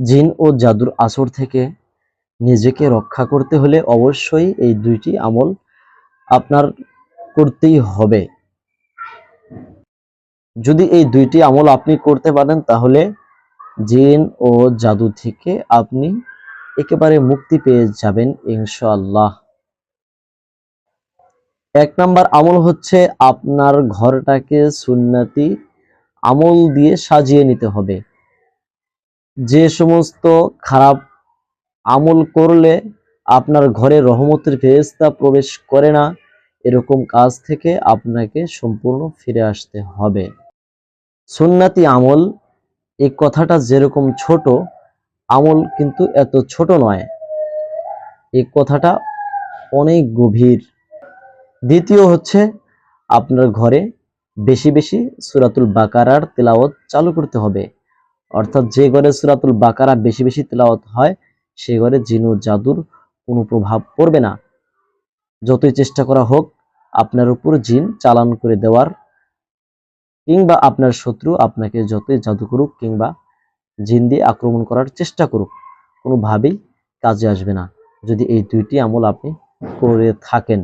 জিন ও জাদুর আসর থেকে নিজেকে রক্ষা করতে হলে অবশ্যই এই দুইটি আমল আপনার করতেই হবে। যদি এই দুইটি আমল আপনি করতে পারেন, তাহলে জিন ও জাদু থেকে আপনি একেবারে মুক্তি পেয়ে যাবেন ইনশাআল্লাহ। এক নাম্বার আমল হচ্ছে আপনার ঘরটাকে সুন্নতি আমল দিয়ে সাজিয়ে নিতে হবে। যে সমস্ত খারাপ আমল করলে আপনার ঘরে রহমতের ফেরেস্তা প্রবেশ করে না, এরকম কাজ থেকে আপনাকে সম্পূর্ণ ফিরে আসতে হবে। সুন্নাতি আমল, এই কথাটা যেরকম ছোট, আমল কিন্তু এত ছোট নয়। এই কথাটা অনেক গভীর। দ্বিতীয় হচ্ছে, আপনার ঘরে বেশি বেশি সুরাতুল বাকারার তেলাওয়াত চালু করতে হবে। অর্থাৎ যে ঘরে সুরাতুল বাকারা বেশি বেশি তেলাওয়াত হয় সেই ঘরে জিনুর জাদুর কোনো প্রভাব পড়বে না। যতই চেষ্টা করা হোক, আপনার উপর জিন চালান করে দেওয়ার কিংবা আপনার শত্রু আপনাকে যতই জাদু করুক কিংবা জিন দিয়ে আক্রমণ করার চেষ্টা করুক, কোনোভাবেই কাজে আসবে না। যদি এই দুইটি আমল আপনি করে থাকেন।